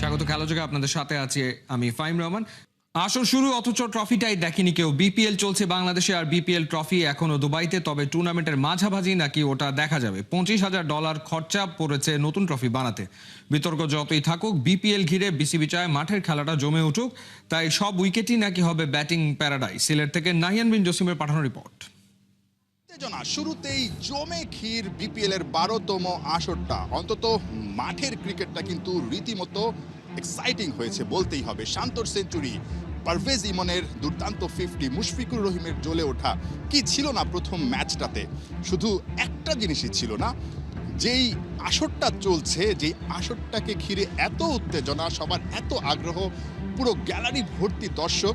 স্বাগত খেলাযোগে আপনাদের সাথে আছি আমি ফাইম রহমান। আসর শুরু অথচ ট্রফিটাই দেখেনি কেউ। বিপিএল চলছে বাংলাদেশে আর বিপিএল ট্রফি এখনও দুবাইতে, তবে টুর্নামেন্টের মাঝামাঝি নাকি ওটা দেখা যাবে। পঁচিশ হাজার ডলার খরচা পড়েছে নতুন ট্রফি বানাতে। বিতর্ক যতই থাকুক, বিপিএল ঘিরে বিসিবি চায় মাঠের খেলাটা জমে উঠুক। তাই সব উইকেটই নাকি হবে ব্যাটিং প্যারাডাইস। সিলেট থেকে নাহিয়ান বিন জসিমের পাঠানো রিপোর্ট। উত্তেজনা। শুরুতেই জমে ক্ষীর বিপিএল এর বারোতম আসরটা। অন্তত মাঠের ক্রিকেটটা কিন্তু রীতিমতো এক্সাইটিং হয়েছে বলতেই হবে। শান্তর সেঞ্চুরি পারভেজ ইমনের দুর্দান্ত ফিফটি মুশফিকুর রহিমের জ্বলে ওঠা কি ছিল না প্রথম ম্যাচটাতে? শুধু একটা জিনিসই ছিল না, যেই আসরটা চলছে, যেই আসরটাকে ঘিরে এত উত্তেজনা, সবার এত আগ্রহ, পুরো গ্যালারি ভর্তি দর্শক,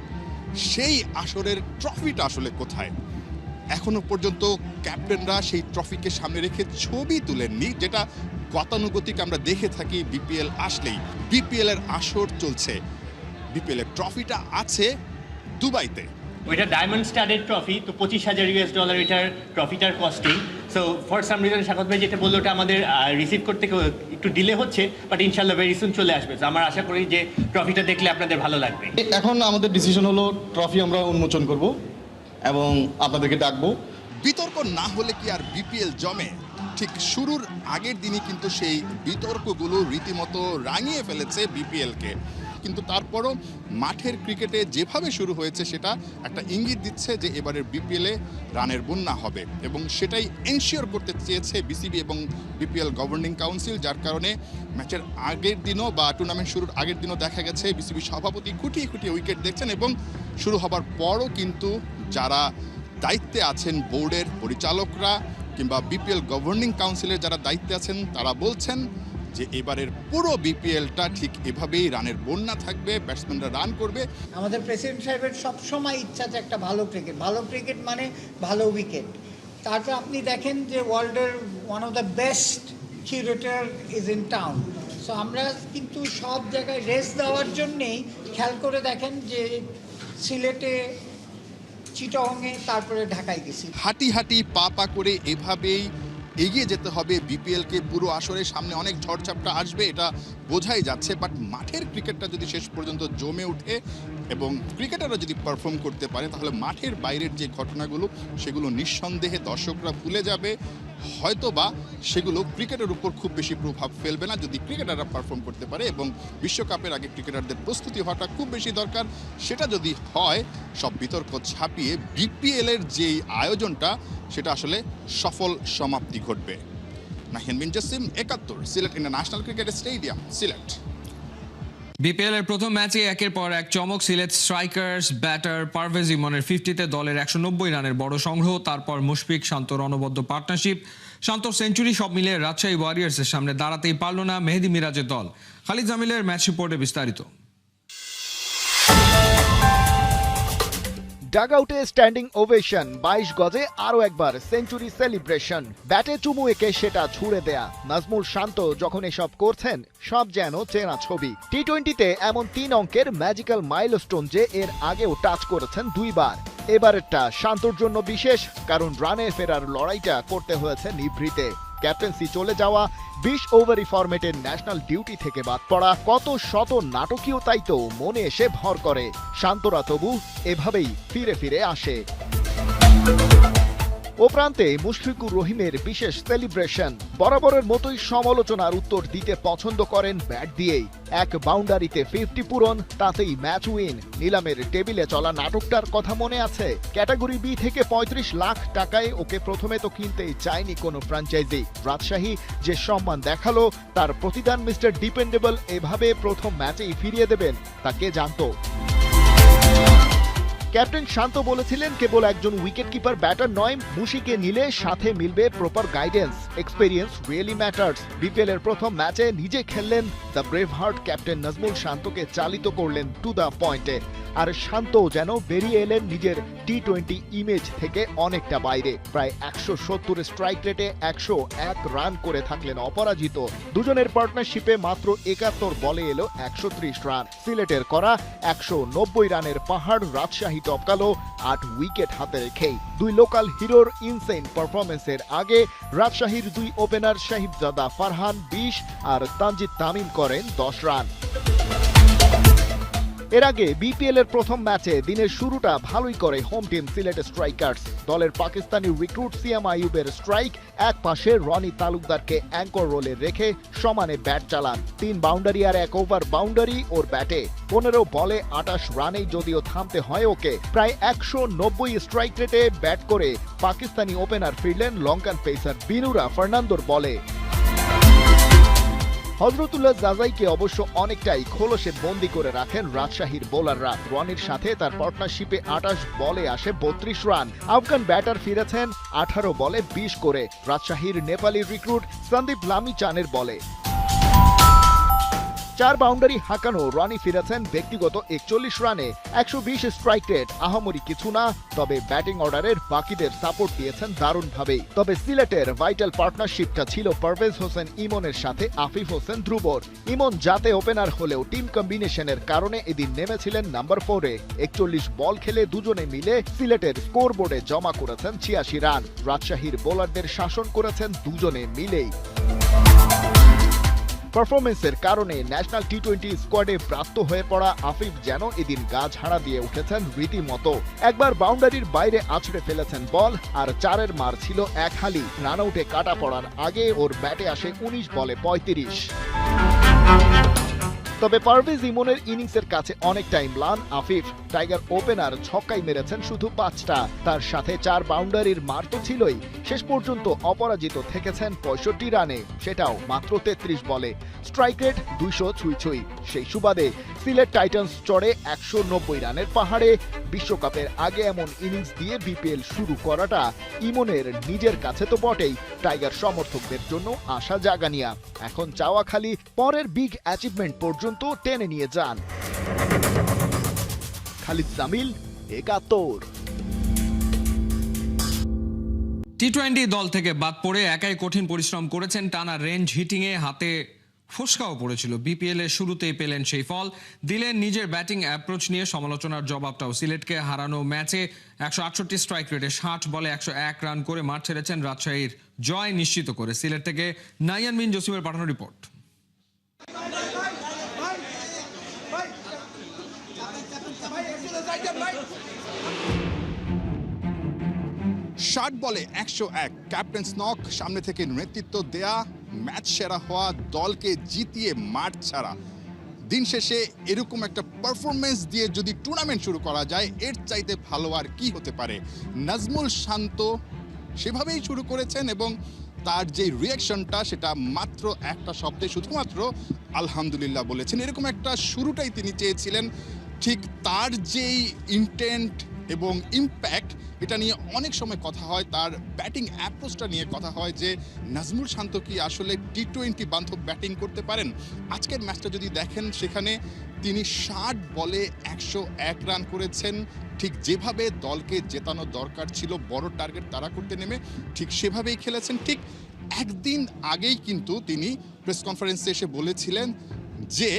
সেই আসরের ট্রফিটা আসলে কোথায়? এখনও পর্যন্ত ক্যাপ্টেনরা সেই ট্রফিকে সামনে রেখে ছবি তুলেননি যেটা গতানুগতিক আমরা দেখে থাকি বিপিএল আসলেই। বিপিএল এর আসর চলছে। বিপিএল এর ট্রফিটা আছে দুবাইতে। ওইটা ডায়মন্ড স্টাডেড ট্রফি তো পঁচিশ হাজার ইউএস ডলার এটার ট্রফিটার costing so for some reason স্বাগত ভাই যেটা বলল ওটা আমাদের রিসিভ করতে একটু- একটু ডিলে হচ্ছে বাট ইনশাল্লাহ ভেরি সুন চলে আসবে। তো আমার আশা করি যে ট্রফিটা দেখলে আপনাদের ভালো লাগবে। এখন আমাদের ডিসিশন হলো ট্রফি আমরা উন্মোচন করব। এবং আপনাদেরকে ডাকবো। বিতর্ক না হলে কি আর বিপিএল জমে? ঠিক শুরুর আগের দিনই কিন্তু সেই বিতর্কগুলো রীতিমতো রাঙিয়ে ফেলেছে বিপিএলকে। কিন্তু তারপরও মাঠের ক্রিকেটে যেভাবে শুরু হয়েছে সেটা একটা ইঙ্গিত দিচ্ছে যে এবারের বিপিএলে রানের বন্যা হবে এবং সেটাই এনশিওর করতে চেয়েছে বিসিবি এবং বিপিএল গভর্নিং কাউন্সিল যার কারণে ম্যাচের আগের দিনও বা টুর্নামেন্ট শুরুর আগের দিনও দেখা গেছে। বিসিবি সভাপতি খুঁটিয়ে খুঁটিয়ে উইকেট দেখছেন এবং শুরু হবার পরও কিন্তু যারা দায়িত্বে আছেন বোর্ডের পরিচালকরা কিংবা বিপিএল গভর্নিং কাউন্সিলের যারা দায়িত্বে আছেন, তারা বলছেন যে এবারের পুরো বিপিএলটা ঠিক এভাবেই রানের বন্যা থাকবে ব্যাটসম্যানরা রান করবে। আমাদের প্রেসিডেন্ট সাহেবের সবসময় ইচ্ছা যে একটা ভালো ক্রিকেট ভালো ক্রিকেট মানে ভালো উইকেট তারপর আপনি দেখেন যে ওয়ার্ল্ডের one of the best curator is in town so আমরা কিন্তু সব জায়গায় রেস্ট দেওয়ার জন্যেই খেয়াল করে দেখেন যে সিলেটে চিটংয়ে তারপরে ঢাকায় গেছি। হাঁটি হাঁটি পা পা করে এভাবেই এগিয়ে যেতে হবে। বিপিএলকে পুরো আসরে সামনে অনেক ঝড়ঝাপটা আসবে, এটা বোঝাই যাচ্ছে। বাট মাঠের ক্রিকেটটা যদি শেষ পর্যন্ত জমে ওঠে এবং ক্রিকেটাররা যদি পারফর্ম করতে পারে, তাহলে মাঠের বাইরের যে ঘটনাগুলো, সেগুলো নিঃসন্দেহে দর্শকরা ভুলে যাবে। হয়তো বা সেগুলো ক্রিকেটের উপর খুব বেশি প্রভাব ফেলবে না যদি ক্রিকেটাররা পারফর্ম করতে পারে এবং বিশ্বকাপের আগে ক্রিকেটারদের প্রস্তুতি হওয়াটা খুব বেশি দরকার। সেটা যদি হয়, সব বিতর্ক ছাপিয়ে বিপিএল এর যে আয়োজনটা, সেটা আসলে সফল সমাপ্তি ঘটবে। Nahin bin Jasim, Ekattor, Sylhet international cricket stadium, Sylhet. BPL এর প্রথম ম্যাচে একের পর এক চমক, সিলেট স্ট্রাইকার্স ব্যাটার পারভেজ ইমনের ফিফটিতে দলের একশো নব্বই রানের বড় সংগ্রহ, তারপর মুশফিক শান্তর অনবদ্য পার্টনারশিপ শান্ত সেঞ্চুরি সব মিলে রাজশাহী ওয়ারিয়ার্সের সামনে দাঁড়াতেই পারল না মেহেদি মিরাজের দল। খালিদ জামিলের ম্যাচ রিপোর্টে বিস্তারিত। ডাগআউটে স্ট্যান্ডিং ওভেশন, বাইশ গজে আরও একবার সেঞ্চুরি সেলিব্রেশন। ব্যাটে চুমু একে সেটা ছুড়ে দেয়া। নাজমুল শান্ত যখন এসব করছেন, সব যেন চেনা ছবি। টি টোয়েন্টিতে এমন তিন অঙ্কের ম্যাজিক্যাল মাইলস্টোন যে এর আগেও টাচ করেছেন দুইবার। এবারেরটা শান্তর জন্য বিশেষ, কারণ রানে ফেরার লড়াইটা করতে হয়েছে নিভৃতে। ক্যাপ্টেন্সি চলে যাওয়া, বিশ ওভারি ফরম্যাটের ন্যাশনাল ডিউটি থেকে বাদ পড়া, কত শত নাটকীয় তাই তো মনে এসে ভর করে। শান্তরা তবু এভাবেই ফিরে ফিরে আসে। ও প্রান্তে মুশফিকুর রহিমের বিশেষ সেলিব্রেশন বরাবরের মতোই সমালোচনার উত্তর দিতে পছন্দ করেন ব্যাট দিয়েই। এক বাউন্ডারিতে ফিফটি পূরণ, তাতেই ম্যাচ উইন নিলামের টেবিলে চলা নাটকটার কথা মনে আছে। ক্যাটাগরি বি থেকে পঁয়ত্রিশ লাখ টাকায় ওকে প্রথমে তো কিনতেই চায়নি কোনো ফ্র্যাঞ্চাইজি রাজশাহী যে সম্মান দেখাল, তার প্রতিদান মিস্টার ডিপেন্ডেবল এভাবে প্রথম ম্যাচেই ফিরিয়ে দেবেন, তা কে জানতো? ক্যাপ্টেন শান্ত বলেছিলেন, কেবল একজন উইকেট কিপার ব্যাটার নয়, মুশিকে নিলে সাথে মিলবে proper guidance experience really matters BPL এর প্রথম ম্যাচে নিজে খেললেন the brave heart captain Najmul শান্তকে চালিত করলেন টু দ্য পয়েন্টে আর শান্ত যেন বেরিয়ে এলেন নিজের টি টোয়েন্টি ইমেজ থেকে অনেকটা বাইরে। প্রায় একশো সত্তর স্ট্রাইক রেটে একশো এক রান করে থাকলেন অপরাজিত। দুজনের পার্টনারশিপে মাত্র একাত্তর বলে এলো একশো ত্রিশ রান সিলেটের করা একশো নব্বই রানের পাহাড় রাজশাহী টপকালো আট উইকেট হাতে রেখেই দুই লোকাল হিরোর ইনসেন পারফরমেন্সের আগে রাজশাহীর দুই ওপেনার সাহিবজাদা ফারহান বিশ আর তানজিদ তামিম করেন দশ রান। এর আগে বিপিএল এর প্রথম ম্যাচে দিনের শুরুটা ভালোই করে হোম টিম সিলেট স্ট্রাইকার্স দলের পাকিস্তানি রিক্রুট সিয়াম আইয়ুবের স্ট্রাইক এক পাশে রনি তালুকদারকে অ্যাঙ্কর রোলে রেখে সমানে ব্যাট চালান। তিন বাউন্ডারি আর এক ওভার বাউন্ডারি ওর ব্যাটে। পনেরো বলে আটাশ রানেই যদিও থামতে হয় ওকে, প্রায় একশো নব্বই স্ট্রাইক রেটে ব্যাট করে পাকিস্তানি ওপেনার ফিরলেন লঙ্কান পেসার বিনুরা ফার্নান্দোর বলে। হজরতুল্লাহ জাজাইকে অবশ্য অনেকটাই খোলসে বন্দি করে রাখেন রাজশাহীর বোলাররা। রনির সাথে তার পার্টনারশিপে আটাশ বলে আসে বত্রিশ রান। আফগান ব্যাটার ফিরেছেন আঠারো বলে বিশ করে। রাজশাহীর নেপালি রিক্রুট সন্দীপ লামি চানের বলে। চার বাউন্ডারি হাঁকানো রনি ফিরেছেন ব্যক্তিগত একচল্লিশ রানে। একশো বিশ স্ট্রাইক রেট, আহামরি কিছু না, তবে ব্যাটিং অর্ডারের বাকিদের সাপোর্ট দিয়েছেন দারুণভাবেই। তবে সিলেটের ভাইটাল পার্টনারশিপটা ছিল পারভেজ হোসেন ইমনের সাথে আফিফ হোসেন ধ্রুবর। ইমন যাতে ওপেনার হলেও টিম কম্বিনেশনের কারণে এদিন নেমেছিলেন নাম্বার ফোরে। একচল্লিশ বল খেলে দুজনে মিলে সিলেটের স্কোর বোর্ডে জমা করেছেন ছিয়াশি রান। রাজশাহীর বোলারদের শাসন করেছেন দুজনে মিলেই। পারফরমেন্সের কারণে ন্যাশনাল টি টোয়েন্টি স্কোয়াডে প্রাপ্ত হয়ে পড়া আফিফ যেন এদিন গা ঝাড়া দিয়ে উঠেছেন রীতিমতো। একবার বাউন্ডারির বাইরে আছড়ে ফেলেছেন বল, আর চারের মার ছিল এক হালি। রান আউটে কাটা পড়ার আগে ওর ব্যাটে আসে উনিশ বলে পঁয়ত্রিশ। তবে পারভেজ ইমনের ইনিংসের কাছে অনেকটাই ম্লান আফিফ, টাইগার ওপেনার ছক্কাই মেরেছেন শুধু পাঁচটা। তার সাথে চার বাউন্ডারির মার তো ছিলই। শেষ পর্যন্ত অপরাজিত থেকেছেন পঁয়ষট্টি রানে। সেটাও মাত্র তেত্রিশ বলে। স্ট্রাইক রেট দুইশো ছুঁই ছুঁই। সেই সুবাদে সিলেট টাইটান্স চড়ে একশো নব্বই রানের পাহাড়ে। বিশ্বকাপের আগে এমন ইনিংস দিয়ে বিপিএল শুরু করাটা ইমনের নিজের কাছে তো বটেই। টাইগার সমর্থকদের জন্য আশা জাগানিয়া। এখন চাওয়া খালি পরের বিগ অ্যাচিভমেন্ট পর্যন্ত টেনে নিয়ে যান। খালিদ জামিল, একাত্তর। টি টোয়েন্টি দল থেকে বাদ পড়ে একাই কঠিন পরিশ্রম করেছেন। টানা রেঞ্জ হিটিংয়ে হাতে ফোসকাও পড়েছিল। বিপিএল এর শুরুতেই পেলেন সেই ফল। দিলেন নিজের ব্যাটিং অ্যাপ্রোচ নিয়ে সমালোচনার জবাবটাও সিলেটকে হারানো ম্যাচে একশো আটষট্টি স্ট্রাইক রেটে ষাট বলে একশো এক রান করে মাঠ ছেড়েছেন রাজশাহীর জয় নিশ্চিত করে। সিলেট থেকে নাইয়ান মিন জসিমের পাঠানো রিপোর্ট। ষাট বলে একশো এক। ক্যাপ্টেন স্নক, সামনে থেকে নেতৃত্ব দেয়া, ম্যাচ সেরা হওয়া, দলকে জিতিয়ে মাঠ ছাড়া। দিন শেষে এরকম একটা পারফরমেন্স দিয়ে যদি টুর্নামেন্ট শুরু করা যায়, এর চাইতে ভালো আর কি হতে পারে? নাজমুল শান্ত সেভাবেই শুরু করেছেন এবং তার যে রিয়াকশনটা সেটা মাত্র একটা শব্দে শুধুমাত্র আলহামদুলিল্লাহ বলেছেন। এরকম একটা শুরুটাই তিনি চেয়েছিলেন। ঠিক তার যেই ইন্টেন্ট এবং ইম্প্যাক্ট এটা নিয়ে অনেক সময় কথা হয়, তার ব্যাটিং অ্যাপ্রোচটা নিয়ে কথা হয় যে, নাজমুল শান্ত কি আসলে টি টোয়েন্টি বান্ধব ব্যাটিং করতে পারেন? আজকের ম্যাচটা যদি দেখেন সেখানে তিনি ষাট বলে একশো এক রান করেছেন। ঠিক যেভাবে দলকে জেতানো দরকার ছিল, বড় টার্গেট তারা করতে নেমে ঠিক সেভাবেই খেলেছেন। ঠিক একদিন আগেই কিন্তু তিনি প্রেস কনফারেন্সে এসে বলেছিলেন যে,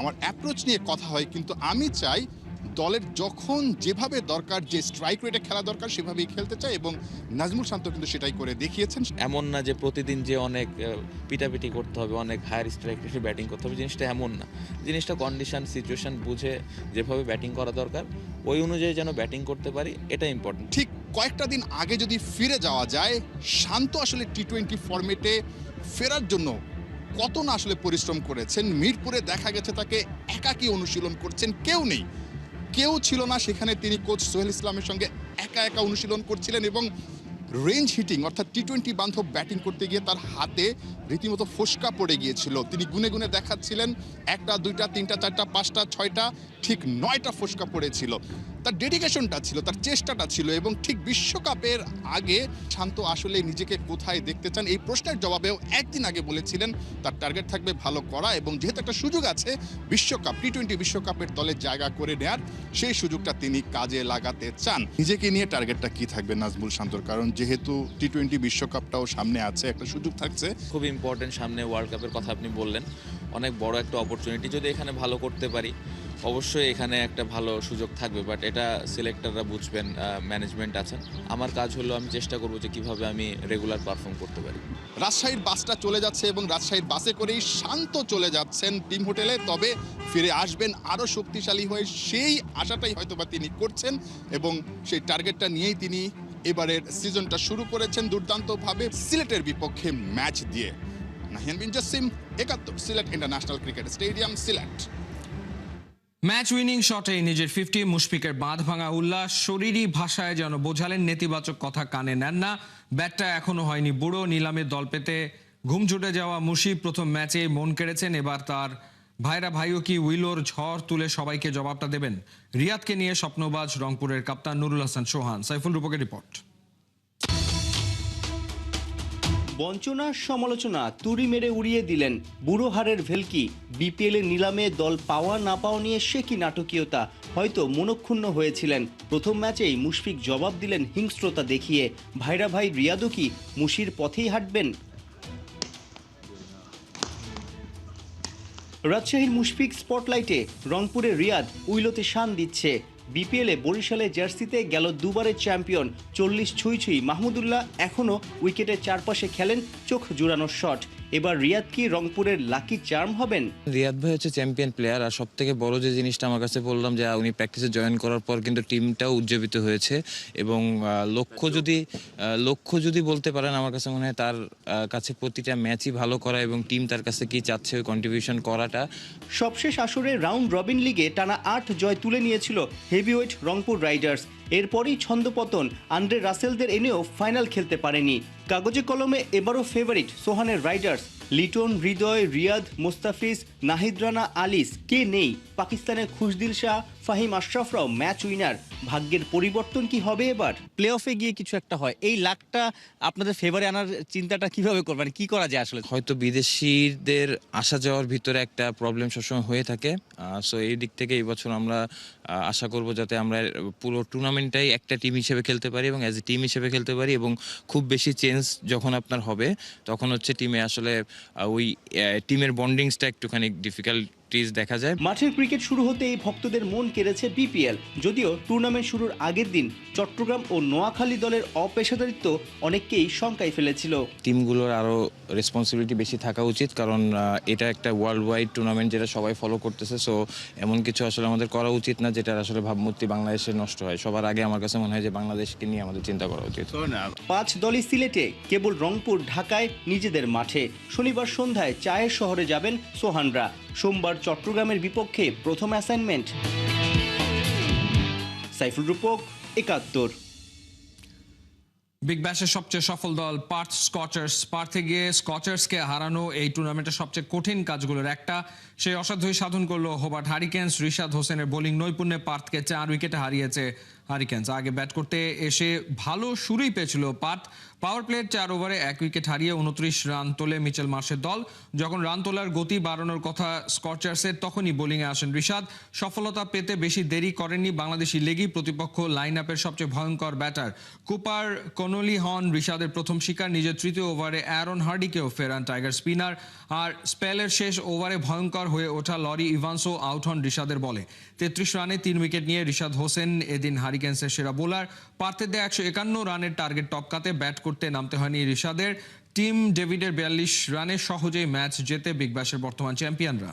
আমার অ্যাপ্রোচ নিয়ে কথা হয়, কিন্তু আমি চাই দলের যখন যেভাবে দরকার যে স্ট্রাইক রেটে খেলা দরকার সেভাবেই খেলতে চায় এবং নাজমুল শান্ত কিন্তু সেটাই করে দেখিয়েছেন। এমন না যে প্রতিদিন যে অনেক পিটাপিটি করতে হবে অনেক হায়ার স্ট্রাইক রেটে ব্যাটিং করতে হবে জিনিসটা এমন না। জিনিসটা কন্ডিশন সিচুয়েশন বুঝে যেভাবে ব্যাটিং করা দরকার ওই অনুযায়ী যেন ব্যাটিং করতে পারি এটা ইম্পর্টেন্ট ঠিক কয়েকটা দিন আগে যদি ফিরে যাওয়া যায় শান্ত আসলে টি টোয়েন্টি ফরম্যাটে ফেরার জন্য কত না আসলে পরিশ্রম করেছেন? মিরপুরে দেখা গেছে তাকে একাকী অনুশীলন করছেন কেউ নেই। কেউ ছিল না। সেখানে তিনি কোচ সোহেল ইসলামের সঙ্গে একা একা অনুশীলন করছিলেন এবং রেঞ্জ হিটিং অর্থাৎ টি টোয়েন্টি বান্ধব ব্যাটিং করতে গিয়ে তার হাতে রীতিমতো ফোসকা পড়ে গিয়েছিল। তিনি গুনে গুনে দেখাচ্ছিলেন, একটা, দুইটা, তিনটা, চারটা, পাঁচটা, ছয়টা, ঠিক নয়টা ফোসকা পড়েছিল। তার ডেডিকেশনটা ছিল, তার চেষ্টাটা ছিল এবং ঠিক বিশ্বকাপের আগে শান্ত আসলে নিজেকে কোথায় দেখতে চান এই প্রশ্নের জবাবেও একদিন আগে বলেছিলেন, তার টার্গেট থাকবে ভালো করা এবং যেহেতু একটা সুযোগ আছে, বিশ্বকাপ টি টোয়েন্টি বিশ্বকাপের দলে জায়গা করে নেয়ার, সেই সুযোগটা তিনি কাজে লাগাতে চান। নিজেকে নিয়ে টার্গেটটা কি থাকবে নাজমুল শান্তর? কারণ যেহেতু টি টোয়েন্টি বিশ্বকাপটাও সামনে আছে একটা সুযোগ থাকছে। খুব ইম্পর্টেন্ট সামনে ওয়ার্ল্ড কাপের কথা আপনি বললেন। অনেক বড় একটা অপরচুনিটি যদি এখানে ভালো করতে পারি অবশ্যই এখানে একটা ভালো সুযোগ থাকবে বাট এটা সিলেক্টররা বুঝবেন ম্যানেজমেন্ট আছেন। আমার কাজ হলো আমি চেষ্টা করব যে কীভাবে আমি রেগুলার পারফর্ম করতে পারি। রাজশাহীর বাসটা চলে যাচ্ছে এবং রাজশাহীর বাসে করেই শান্ত চলে যাচ্ছেন টিম হোটেলে তবে ফিরে আসবেন আরও শক্তিশালী হয়ে সেই আশাটাই হয়তোবা তিনি করছেন এবং সেই টার্গেটটা নিয়েই তিনি এবারের সিজনটা শুরু করেছেন দুর্দান্তভাবে সিলেটের বিপক্ষে ম্যাচ দিয়ে। Nahiyan bin Jasim, Ekattor, Sylhet international cricket stadium, Sylhet. Match winning শটে নিজের ফিফটি, মুশফিকের বাঁধ ভাঙা উল্লাস, শরীরী ভাষায় যেন বোঝালেন নেতিবাচক কথা কানে নেন না। ব্যাটটা এখনও হয়নি বুড়ো নিলামের দল পেতে ঘুম ছুটে যাওয়া মুশিব প্রথম ম্যাচে মন কেড়েছেন, এবার তার ভাইরা, ভাইও কি উইলোর ঝড় তুলে সবাইকে জবাবটা দেবেন? রিয়াদকে নিয়ে স্বপ্নবাজ রংপুরের কাপ্তান নুরুল হাসান সোহান। সাইফুল রূপকের রিপোর্ট। বঞ্চনা সমালোচনা, তুড়ি মেরে উড়িয়ে দিলেন বুড়ো হারের ভেলকি। বিপিএল নিলামে দল পাওয়া না পাওয়া নিয়ে সে কি নাটকীয়তা? হয়তো মনক্ষুণ্ণ হয়েছিলেন। প্রথম ম্যাচেই মুশফিক জবাব দিলেন হিংস্রতা দেখিয়ে। ভাইরা, ভাই, রিয়াদও কি মুশির পথেই হাঁটবেন? রাজশাহীর মুশফিক স্পটলাইটে রংপুরের রিয়াদ উইলোতে শান দিচ্ছে। বিপিএলে বরিশালে জার্সিতে গেল দুবারের চ্যাম্পিয়ন চল্লিশ ছুঁই ছুঁই মাহমুদুল্লাহ। এখনও উইকেটের চারপাশে খেলেন, চোখ জুড়ানো শট। এবার রিয়াদ কি রংপুরের লাকি চার্ম হবেন? রিয়াদ ভাই হচ্ছে চ্যাম্পিয়ন প্লেয়ার আর সব থেকে বড় যে জিনিসটা আমার কাছে বললাম যে উনি প্র্যাকটিসে জয়েন করার পর কিন্তু টিমটাও উজ্জীবিত হয়েছে এবং লক্ষ্য যদি লক্ষ্য যদি বলতে পারেন আমার কাছে মনে হয় তার কাছে প্রতিটা ম্যাচই ভালো করা এবং টিম তার কাছে কি চাচ্ছে ওই কন্ট্রিবিউশন করাটা। সবশেষ আসরে রাউন্ড রবিন লিগে টানা আট জয় তুলে নিয়েছিল হেভিওয়েট রংপুর রাইডার্স এরপরই ছন্দপতন। আন্দ্রে রাসেলদের এনেও ফাইনাল খেলতে পারেনি। কাগজে কলমে এবারও ফেভারিট সোহানের রাইডার্স। লিটন হৃদয় রিয়াদ মোস্তাফিজ নাহিদ রানা আলিস কে নেই? পাকিস্তানের খুশদিল শাহ ফাহিম আশরাফরাও ম্যাচ উইনার ভাগ্যের পরিবর্তন কি হবে এবার? প্লে অফে গিয়ে কিছু একটা হয়। এই লাখটা আপনাদের ফেভারে আনার চিন্তাটা কীভাবে করবেন? কি করা যায় আসলে? হয়তো বিদেশিদের আসা যাওয়ার ভিতরে একটা প্রবলেম সবসময় হয়ে থাকে। সো এই দিক থেকে এই বছর আমরা আশা করব যাতে আমরা পুরো টুর্নামেন্টটাই একটা টিম হিসেবে খেলতে পারি এবং অ্যাজ এ টিম হিসেবে খেলতে পারি এবং খুব বেশি চেঞ্জ যখন আপনার হবে তখন হচ্ছে টিমে আসলে ওই টিমের বন্ডিংসটা একটুখানি ডিফিকাল্টিস দেখা যায়। মাঠের ক্রিকেট শুরু হতেই ভক্তদের মন কেড়েছে বিপিএল। যদিও টুর্নামেন্ট শুরুর আগের দিন চট্টগ্রাম ও নোয়াখালী দলের অপেশাদারিত্ব অনেককেই শঙ্কায় ফেলেছিল। টিমগুলোর আরও রেসপন্সিবিলিটি বেশি থাকা উচিত কারণ এটা একটা ওয়ার্ল্ড ওয়াইড টুর্নামেন্ট যেটা সবাই ফলো করতেছে সো এমন কিছু আসলে আমাদের করা উচিত না যেটা আসলে ভাবমূর্তি বাংলাদেশের নষ্ট হয়। সবার আগে আমার কাছে মনে হয় যে বাংলাদেশকে নিয়ে আমাদের চিন্তা করা উচিত। পাঁচ দলই সিলেটে কেবল রংপুর ঢাকায় নিজেদের মাঠে। শনিবার সন্ধ্যায় চায়ের শহরে যাবেন সোহানরা। সোমবার চট্টগ্রামের বিপক্ষে প্রথম অ্যাসাইনমেন্ট সাইফুল রূপক, একাত্তর। বিগ ব্যাশের সবচেয়ে সফল দল পার্থ স্কচার্স। পার্থে গিয়ে স্কচার্সকে হারানো এই টুর্নামেন্টের সবচেয়ে কঠিন কাজগুলোর একটা। সেই অসাধ্যই সাধন করল হোবার্ট হারিকেন্স রিশাদ হোসেনের বোলিং নৈপুণ্যে পার্থকে চার উইকেটে হারিয়েছে হারিকেন্স আগে ব্যাট করতে এসে ভালো শুরুই পেয়েছিল পার্থ পাওয়ার প্লের চার ওভারে এক উইকেট হারিয়ে উনত্রিশ রান তোলে মিচেল মার্শের দল। যখন রান তোলার গতি বাড়ানোর কথা স্কচার্সের তখনই বোলিংয়ে আসেন রিশাদ। সফলতা পেতে বেশি দেরি করেননি বাংলাদেশি লেগি প্রতিপক্ষ লাইন আপের সবচেয়ে ভয়ঙ্কর ব্যাটার কুপার কনলি হন রিশাদের প্রথম শিকার। নিজের তৃতীয় ওভারে অ্যারন হার্ডিকেও ফেরান টাইগার স্পিনার আর স্পেলের শেষ ওভারে ভয়ঙ্কর হয়ে ওঠা লরি ইভান্সও আউট হন রিশাদের বলে। তেত্রিশ রানে তিন উইকেট নিয়ে রিশাদ হোসেন, এদিন হারিকেন্সের সেরা বোলার পার্থেদের একশো একান্ন রানের টার্গেট টপকাতে ব্যাট করতে নামতে হয়নি রিশাদের। টিম ডেভিডের বিয়াল্লিশ রানে সহজেই ম্যাচ জেতে বিগ ব্যাশের বর্তমান চ্যাম্পিয়নরা